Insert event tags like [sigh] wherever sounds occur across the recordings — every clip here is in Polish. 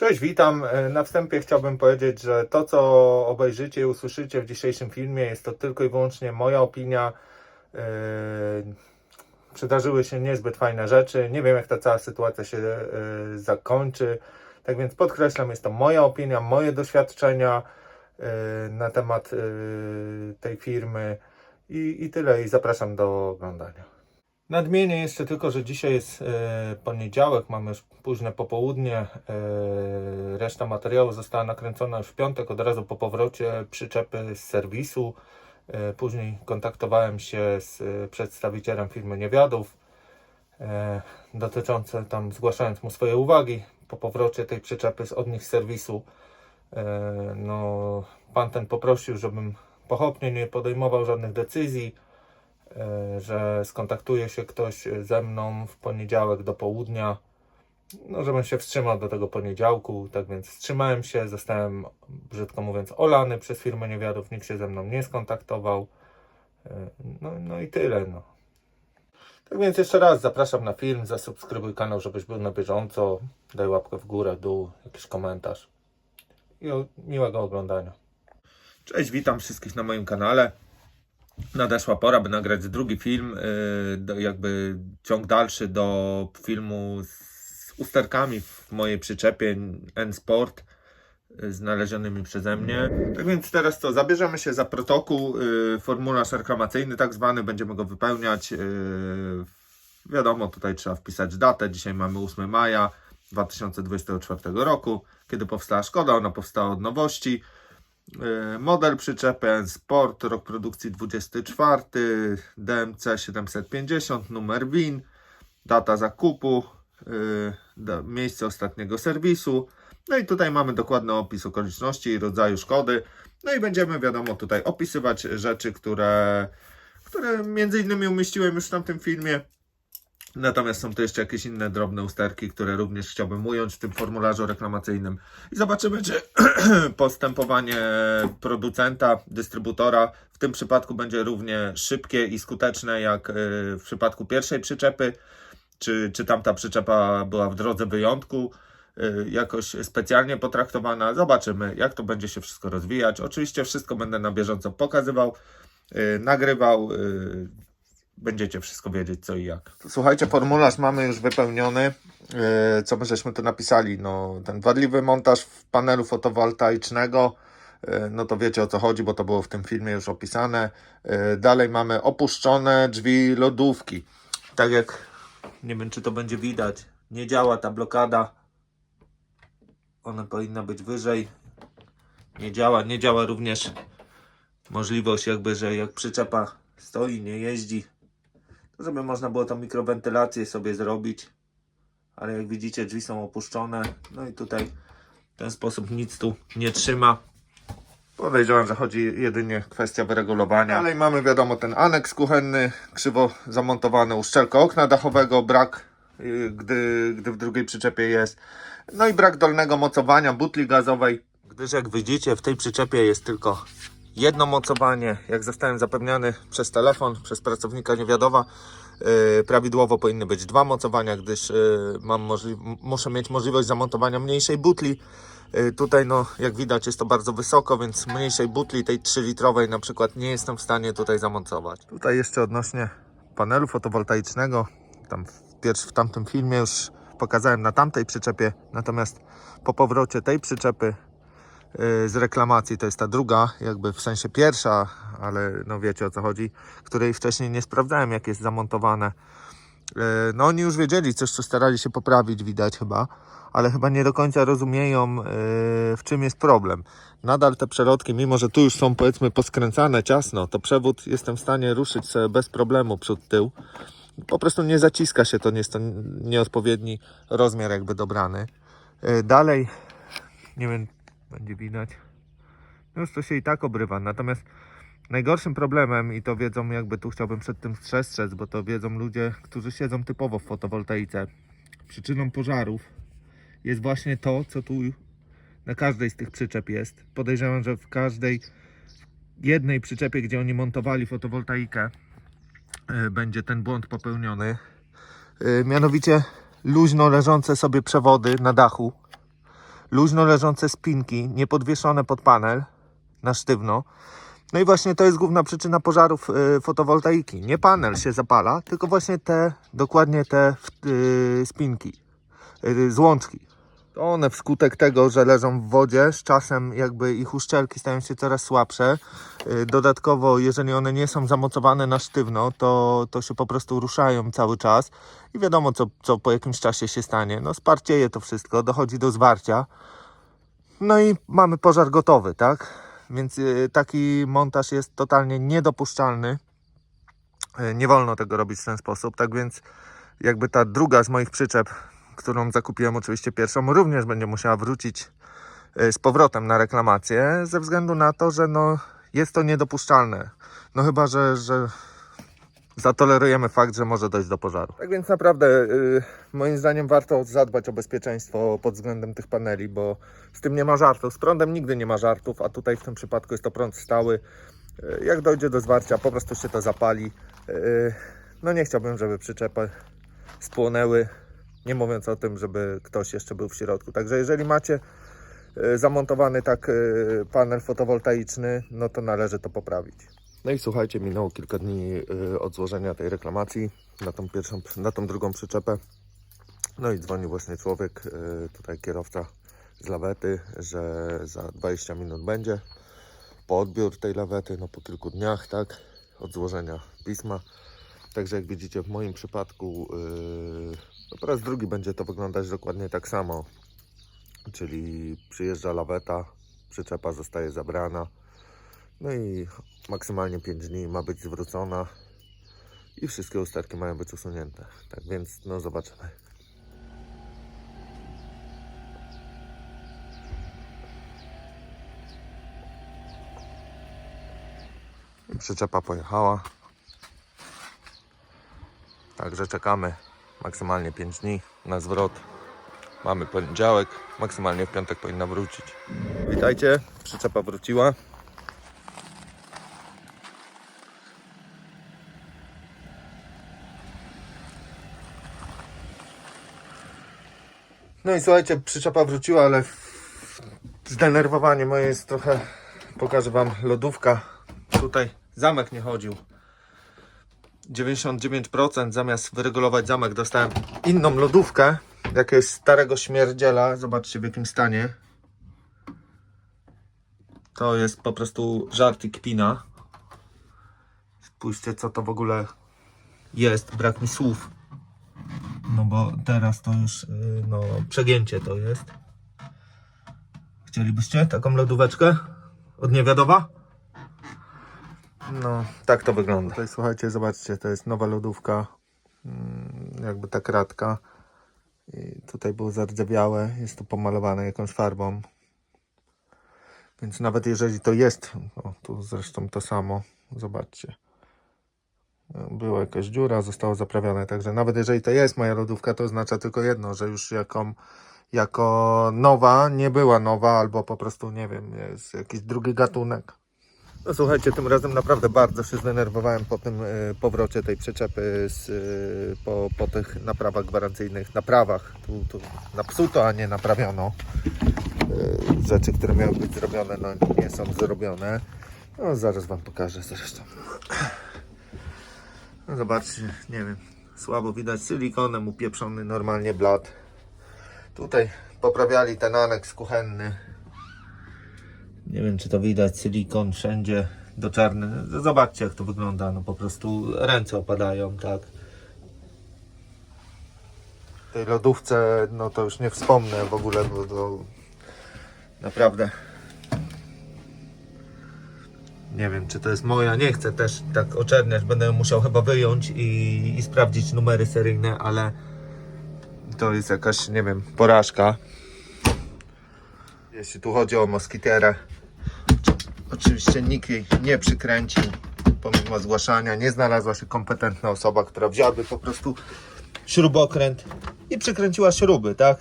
Cześć, witam. E, Na wstępie chciałbym powiedzieć, że to, co obejrzycie i usłyszycie w dzisiejszym filmie, jest to tylko i wyłącznie moja opinia. E, Przydarzyły się niezbyt fajne rzeczy. Nie wiem, jak ta cała sytuacja się e, zakończy. Tak więc podkreślam, jest to moja opinia, moje doświadczenia na temat tej firmy. I, I tyle. I zapraszam do oglądania. Nadmienię jeszcze tylko, że dzisiaj jest e, poniedziałek, mamy już późne popołudnie. E, reszta materiału została nakręcona już w piątek, od razu po powrocie przyczepy z serwisu. E, później kontaktowałem się z przedstawicielem firmy Niewiadów, dotyczące tam, zgłaszając mu swoje uwagi po powrocie tej przyczepy od nich z serwisu. No, pan ten poprosił, żebym pochopnie nie podejmował żadnych decyzji że skontaktuje się ktoś ze mną w poniedziałek do południa. No, żebym się wstrzymał do tego poniedziałku, tak więc wstrzymałem się, zostałem, brzydko mówiąc, olany przez firmę niewiadów, nikt się ze mną nie skontaktował. E, No, no i tyle, no. Tak więc jeszcze raz zapraszam na film, zasubskrybuj kanał, żebyś był na bieżąco, daj łapkę w górę, dół, jakiś komentarz i miłego oglądania. Cześć, witam wszystkich na moim kanale nadeszła pora, by nagrać drugi film, do, jakby ciąg dalszy do filmu z usterkami w mojej przyczepie N-Sport yy, znalezionymi przeze mnie. Tak więc teraz co, zabierzemy się za protokół, yy, formularz reklamacyjny tak zwany, będziemy go wypełniać. Wiadomo, tutaj trzeba wpisać datę, dzisiaj mamy 8 maja 2024 roku, kiedy powstała szkoda, ona powstała od nowości. E, Model przyczepy Sport, rok produkcji 24, DMC 750, numer WIN, data zakupu, e, miejsce ostatniego serwisu. No i tutaj mamy dokładny opis okoliczności i rodzaju szkody. No i będziemy, wiadomo, tutaj opisywać rzeczy, które, które między innymi umieściłem już w tamtym filmie. Natomiast są to jeszcze jakieś inne drobne usterki, które również chciałbym ująć w tym formularzu reklamacyjnym. I zobaczymy, czy [clears throat] postępowanie producenta, dystrybutora w tym przypadku będzie równie szybkie i skuteczne jak y, w przypadku pierwszej przyczepy. Czy, czy tamta przyczepa była w drodze wyjątku, y, jakoś specjalnie potraktowana. Zobaczymy, jak to będzie się wszystko rozwijać. Oczywiście wszystko będę na bieżąco pokazywał, y, nagrywał. Będziecie wszystko wiedzieć co i jak. Słuchajcie, formularz mamy już wypełniony. Yy, co my żeśmy tu napisali? No, ten wadliwy montaż w panelu fotowoltaicznego. Yy, No to wiecie o co chodzi, bo to było w tym filmie już opisane. Yy, Dalej mamy opuszczone drzwi lodówki. Tak jak nie wiem czy to będzie widać, nie działa ta blokada. Ona powinna być wyżej. Nie działa, nie działa również możliwość jakby, że jak przyczepa stoi, nie jeździ, żeby można było tą mikrowentylację sobie zrobić. Ale jak widzicie, drzwi są opuszczone. No i tutaj w ten sposób nic tu nie trzyma. Podejrzewam, że chodzi jedynie kwestia wyregulowania. Dalej mamy, wiadomo, ten aneks kuchenny, krzywo zamontowany, uszczelka okna dachowego, brak, yy, gdy, gdy w drugiej przyczepie jest. No i brak dolnego mocowania butli gazowej. Gdyż jak widzicie, w tej przyczepie jest tylko jedno mocowanie. Jak zostałem zapewniony przez telefon, przez pracownika niewiadoma, yy, prawidłowo powinny być dwa mocowania, gdyż yy, mam muszę mieć możliwość zamontowania mniejszej butli. Yy, tutaj, no, jak widać, jest to bardzo wysoko, więc mniejszej butli, tej 3-litrowej na przykład, nie jestem w stanie tutaj zamontować. Tutaj jeszcze odnośnie panelu fotowoltaicznego, tam w, pierwszy, w tamtym filmie już pokazałem na tamtej przyczepie, natomiast po powrocie tej przyczepy z reklamacji, to jest ta druga, jakby w sensie pierwsza, ale no wiecie o co chodzi, której wcześniej nie sprawdzałem jak jest zamontowane. Y, No oni już wiedzieli coś, co starali się poprawić, widać chyba, ale chyba nie do końca rozumieją y, w czym jest problem. Nadal te przelotki, mimo że tu już są powiedzmy poskręcane ciasno, to przewód jestem w stanie ruszyć sobie bez problemu przód tył. Po prostu nie zaciska się, to nie jest to nieodpowiedni rozmiar jakby dobrany. Y, Dalej, nie wiem, będzie widać. No Już to się i tak obrywa. Natomiast najgorszym problemem, i to wiedzą, jakby tu chciałbym przed tym strzec, bo to wiedzą ludzie, którzy siedzą typowo w fotowoltaice. Przyczyną pożarów jest właśnie to, co tu na każdej z tych przyczep jest. Podejrzewam, że w każdej jednej przyczepie, gdzie oni montowali fotowoltaikę, y, będzie ten błąd popełniony. Y, Mianowicie luźno leżące sobie przewody na dachu luźno leżące spinki, niepodwieszone pod panel na sztywno. No i właśnie to jest główna przyczyna pożarów y, fotowoltaiki. Nie panel się zapala, tylko właśnie te, dokładnie te y, spinki, y, złączki. To one wskutek tego, że leżą w wodzie, z czasem jakby ich uszczelki stają się coraz słabsze. Y, Dodatkowo, jeżeli one nie są zamocowane na sztywno, to, to się po prostu ruszają cały czas i wiadomo, co, co po jakimś czasie się stanie. No, sparcieje to wszystko, dochodzi do zwarcia. No i mamy pożar gotowy, tak? Więc y, taki montaż jest totalnie niedopuszczalny. Y, Nie wolno tego robić w ten sposób. Tak więc, jakby ta druga z moich przyczep, którą zakupiłem oczywiście pierwszą, również będzie musiała wrócić y, z powrotem na reklamację, ze względu na to, że no, jest to niedopuszczalne. No chyba, że, że zatolerujemy fakt, że może dojść do pożaru. Tak więc naprawdę, y, moim zdaniem, warto zadbać o bezpieczeństwo pod względem tych paneli, bo z tym nie ma żartów. Z prądem nigdy nie ma żartów, a tutaj w tym przypadku jest to prąd stały. Y, Jak dojdzie do zwarcia, po prostu się to zapali. Y, No nie chciałbym, żeby przyczepy spłonęły, nie mówiąc o tym, żeby ktoś jeszcze był w środku. Także jeżeli macie y, zamontowany tak y, panel fotowoltaiczny, no to należy to poprawić. No i słuchajcie, minęło kilka dni y, od złożenia tej reklamacji na tą pierwszą, na tą drugą przyczepę. No i dzwoni właśnie człowiek, tutaj kierowca z lawety, że za 20 minut będzie po odbiór tej lawety, no po kilku dniach, tak, od złożenia pisma. Także jak widzicie w moim przypadku, yy, no po raz drugi będzie to wyglądać dokładnie tak samo. Czyli przyjeżdża laweta, przyczepa zostaje zabrana, no i maksymalnie 5 dni ma być zwrócona i wszystkie usterki mają być usunięte. Tak więc no zobaczymy. Przyczepa pojechała. Także czekamy maksymalnie 5 dni na zwrot. Mamy poniedziałek, maksymalnie w piątek powinna wrócić. Witajcie, przyczepa wróciła. No i słuchajcie, przyczepa wróciła, ale zdenerwowanie moje jest trochę. Pokażę Wam lodówka. Tutaj zamek nie chodził. 99% zamiast wyregulować zamek dostałem inną lodówkę jakiegoś starego śmierdziela. Zobaczcie w jakim stanie. To jest po prostu żart i kpina. Spójrzcie co to w ogóle jest. Brak mi słów. No bo teraz to już yy, no, przegięcie to jest. Chcielibyście taką lodóweczkę od niewiadoma? No, tak to wygląda. Tutaj słuchajcie, zobaczcie, to jest nowa lodówka. Mm, Jakby ta kratka. I tutaj było zardzewiałe, jest to pomalowane jakąś farbą. Więc nawet jeżeli to jest, o, tu zresztą to samo, zobaczcie. Była jakaś dziura, zostało zaprawione, także nawet jeżeli to jest moja lodówka, to oznacza tylko jedno, że już jaką, jako nowa nie była nowa, albo po prostu, nie wiem, jest jakiś drugi gatunek. No słuchajcie, tym razem naprawdę bardzo się zdenerwowałem po tym y, powrocie tej przyczepy z, y, po, po tych naprawach gwarancyjnych, naprawach. Tu, tu napsuto, a nie naprawiono. Y, rzeczy, które miały być zrobione, no nie są zrobione. No zaraz Wam pokażę zresztą. No zobaczcie, nie wiem, słabo widać silikonem upieprzony normalnie blat. Tutaj poprawiali ten aneks kuchenny. Nie wiem, czy to widać, silikon wszędzie do czarny. Zobaczcie, jak to wygląda. No po prostu ręce opadają, tak. Tej lodówce, no to już nie wspomnę w ogóle, bo to naprawdę. Nie wiem, czy to jest moja. Nie chcę też tak oczerniać. Będę musiał chyba wyjąć i, i sprawdzić numery seryjne, ale to jest jakaś, nie wiem, porażka. Jeśli tu chodzi o moskiterę, oczywiście nikt jej nie przykręcił, pomimo zgłaszania. Nie znalazła się kompetentna osoba, która wzięłaby po prostu śrubokręt i przykręciła śruby, tak?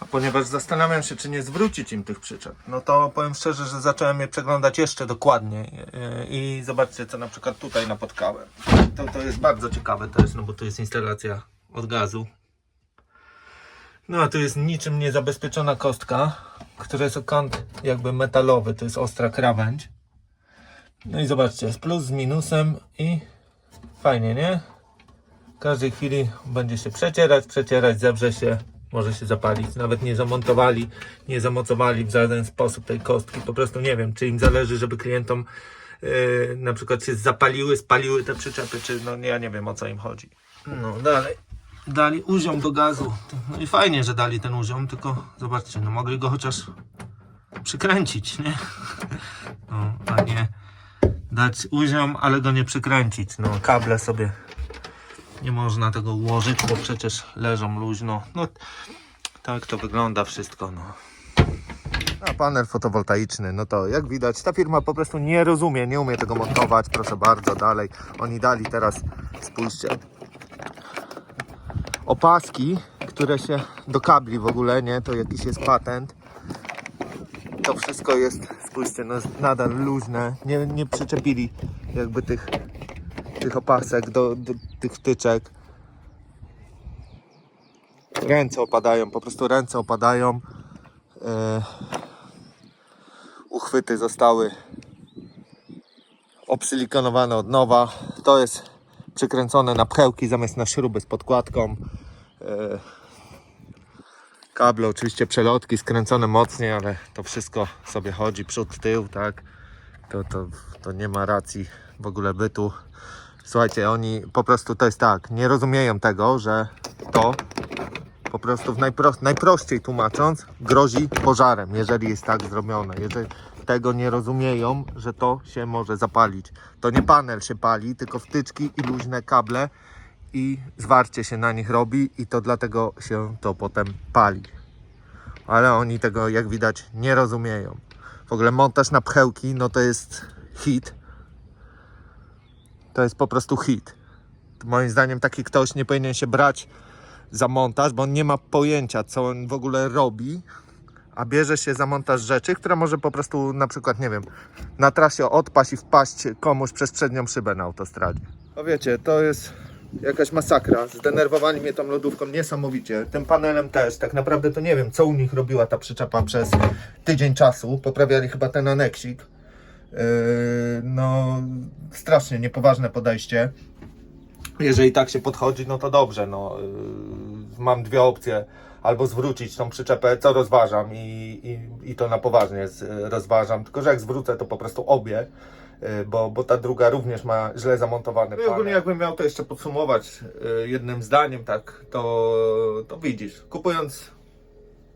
A ponieważ zastanawiam się, czy nie zwrócić im tych przyczep, no to powiem szczerze, że zacząłem je przeglądać jeszcze dokładniej yy, i zobaczcie, co na przykład tutaj napotkałem. To, to jest bardzo ciekawe też, no bo to jest instalacja od gazu. No a tu jest niczym niezabezpieczona kostka, która jest kant jakby metalowy, to jest ostra krawędź. No i zobaczcie, jest plus z minusem i fajnie, nie? W każdej chwili będzie się przecierać, przecierać, zewrze się, może się zapalić. Nawet nie zamontowali, nie zamocowali w żaden sposób tej kostki. Po prostu nie wiem, czy im zależy, żeby klientom yy, na przykład się zapaliły, spaliły te przyczepy, czy no ja nie wiem o co im chodzi. No dalej. Dali uziom do gazu. No i fajnie, że dali ten uziom, tylko zobaczcie, no mogli go chociaż przykręcić, nie? No, a nie dać uziom, ale go nie przykręcić. No, kable sobie nie można tego ułożyć, bo przecież leżą luźno. No, tak to wygląda wszystko, no. A panel fotowoltaiczny, no to jak widać, ta firma po prostu nie rozumie, nie umie tego montować. Proszę bardzo, dalej. Oni dali teraz, spójrzcie, opaski, które się do kabli w ogóle, nie? To jakiś jest patent. To wszystko jest, spójrzcie, no nadal luźne. Nie, nie przyczepili jakby tych, tych opasek do, do tych wtyczek. Ręce opadają, po prostu ręce opadają. E, uchwyty zostały obsilikonowane od nowa. To jest przykręcone na pchełki zamiast na śruby z podkładką. E, Kable oczywiście przelotki skręcone mocniej, ale to wszystko sobie chodzi przód, tył, tak? To, to, to nie ma racji w ogóle bytu. Słuchajcie, oni po prostu to jest tak, nie rozumieją tego, że to po prostu w najpro, najprościej tłumacząc grozi pożarem, jeżeli jest tak zrobione. Jeżeli tego nie rozumieją, że to się może zapalić. To nie panel się pali, tylko wtyczki i luźne kable i zwarcie się na nich robi i to dlatego się to potem pali. Ale oni tego jak widać nie rozumieją. W ogóle montaż na pchełki no to jest hit. To jest po prostu hit. Moim zdaniem taki ktoś nie powinien się brać za montaż, bo on nie ma pojęcia co on w ogóle robi, a bierze się za montaż rzeczy, która może po prostu na przykład, nie wiem, na trasie odpaść i wpaść komuś przez przednią szybę na autostradzie. No wiecie, to jest jakaś masakra. Zdenerwowali mnie tą lodówką niesamowicie. Tym panelem też. Tak naprawdę to nie wiem, co u nich robiła ta przyczepa przez tydzień czasu. Poprawiali chyba ten aneksik. Yy, no, strasznie niepoważne podejście. Jeżeli tak się podchodzi, no to dobrze. No, yy, mam dwie opcje. Albo zwrócić tą przyczepę, co rozważam i, i, i to na poważnie rozważam. Tylko, że jak zwrócę, to po prostu obie, bo, bo ta druga również ma źle zamontowany no i ogólnie jakbym miał to jeszcze podsumować yy, jednym zdaniem, tak, to, to widzisz, kupując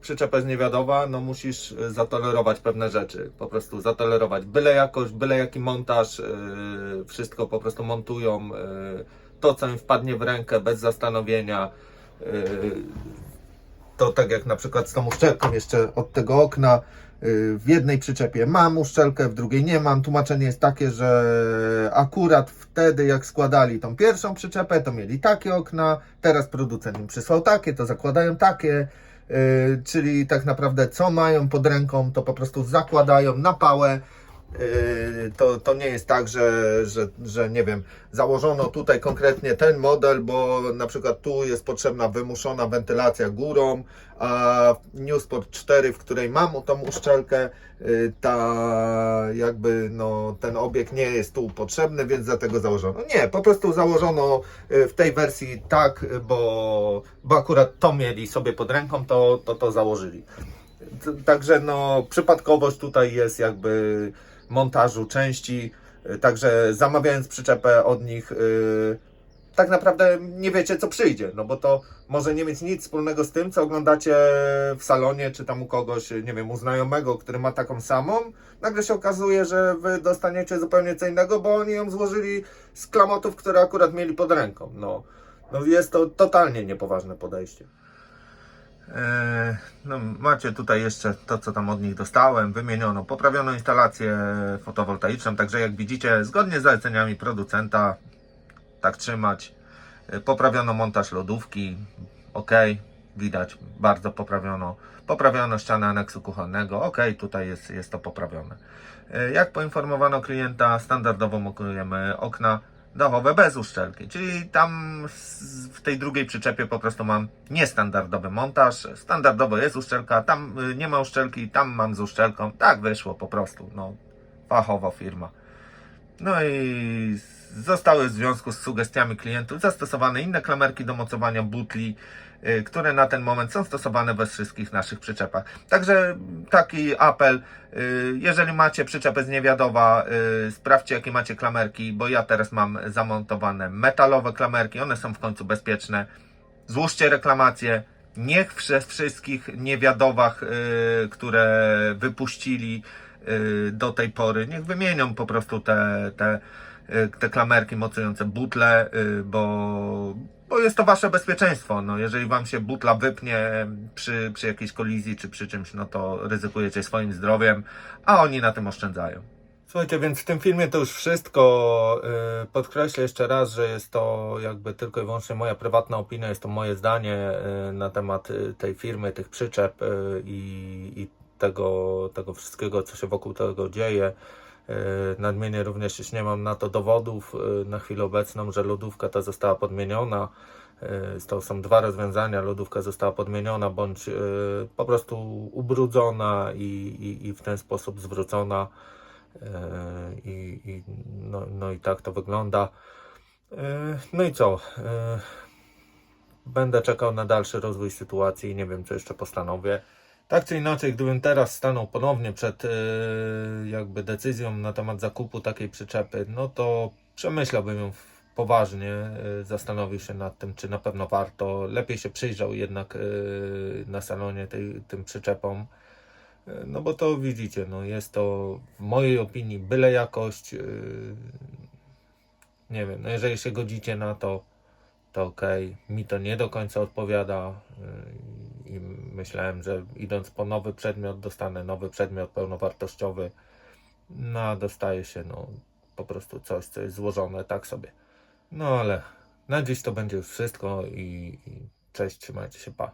przyczepę z niewiadoma, no musisz y, zatolerować pewne rzeczy. Po prostu zatolerować byle jakość, byle jaki montaż, wszystko po prostu montują. To, co im wpadnie w rękę bez zastanowienia. To tak jak na przykład z tą uszczelką jeszcze od tego okna. Yy, W jednej przyczepie mam uszczelkę, w drugiej nie mam. Tłumaczenie jest takie, że akurat wtedy jak składali tą pierwszą przyczepę, to mieli takie okna, teraz producent im przysłał takie, to zakładają takie. Yy, czyli tak naprawdę co mają pod ręką, to po prostu zakładają na pałę. Yy, to, to nie jest tak, że, że, że nie wiem, założono tutaj konkretnie ten model, bo na przykład tu jest potrzebna wymuszona wentylacja górą, a Newsport 4, w której mam tą uszczelkę, yy, ta jakby no, ten obieg nie jest tu potrzebny, więc dlatego założono. Nie, po prostu założono yy, w tej wersji tak, bo, bo akurat to mieli sobie pod ręką, to to, to założyli. Także no, przypadkowość tutaj jest jakby montażu części. y, Także zamawiając przyczepę od nich, y, tak naprawdę nie wiecie, co przyjdzie. No bo to może nie mieć nic wspólnego z tym, co oglądacie w salonie, czy tam u kogoś, nie wiem, u znajomego, który ma taką samą. Nagle się okazuje, że wy dostaniecie zupełnie co innego, bo oni ją złożyli z klamotów, które akurat mieli pod ręką. No, no jest to totalnie niepoważne podejście. E, No, macie tutaj jeszcze to, co tam od nich dostałem. Wymieniono, poprawiono instalację fotowoltaiczną, także jak widzicie, zgodnie z zaleceniami producenta, tak trzymać. E, Poprawiono montaż lodówki, ok, widać, bardzo poprawiono. Poprawiono ścianę aneksu kuchennego, ok, tutaj jest, jest to poprawione. E, Jak poinformowano klienta, standardowo montujemy okna dachowe bez uszczelki. Czyli tam w tej drugiej przyczepie po prostu mam niestandardowy montaż. Standardowo jest uszczelka, tam y, nie ma uszczelki, tam mam z uszczelką. Tak wyszło po prostu. No, fachowa firma. No i zostały w związku z sugestiami klientów zastosowane inne klamerki do mocowania butli, y, które na ten moment są stosowane we wszystkich naszych przyczepach. Także taki apel, y, jeżeli macie przyczepę z niewiadowa, y, sprawdźcie jakie macie klamerki, bo ja teraz mam zamontowane metalowe klamerki, one są w końcu bezpieczne. Złóżcie reklamację. Niech we wszystkich niewiadowach, które wypuścili do tej pory, niech wymienią po prostu te, te, te klamerki mocujące butle, y, bo, bo jest to wasze bezpieczeństwo. No, jeżeli wam się butla wypnie przy, przy jakiejś kolizji czy przy czymś, no to ryzykujecie swoim zdrowiem, a oni na tym oszczędzają. Słuchajcie, więc w tym filmie to już wszystko. Yy, Podkreślę jeszcze raz, że jest to jakby tylko i wyłącznie moja prywatna opinia, jest to moje zdanie na temat tej firmy, tych przyczep i, i tego, tego wszystkiego, co się wokół tego dzieje. Yy, Nadmienię również, już nie mam na to dowodów yy, na chwilę obecną, że lodówka ta została podmieniona. Yy, To są dwa rozwiązania. Lodówka została podmieniona bądź po prostu ubrudzona i, i, i w ten sposób zwrócona. I, i no, no i tak to wygląda. No i co? Będę czekał na dalszy rozwój sytuacji. Nie wiem, co jeszcze postanowię. Tak czy inaczej, gdybym teraz stanął ponownie przed yy, jakby decyzją na temat zakupu takiej przyczepy, no to przemyślałbym ją poważnie, yy, zastanowił się nad tym, czy na pewno warto. Lepiej się przyjrzał jednak yy, na salonie tej, tym przyczepom. No bo to widzicie, no jest to w mojej opinii byle jakość. Nie wiem, no jeżeli się godzicie na to, to okej. Mi to nie do końca odpowiada i myślałem, że idąc po nowy przedmiot, dostanę nowy przedmiot pełnowartościowy. No a dostaje się no po prostu coś, co jest złożone tak sobie. No ale na dziś to będzie już wszystko i, i cześć, trzymajcie się, pa.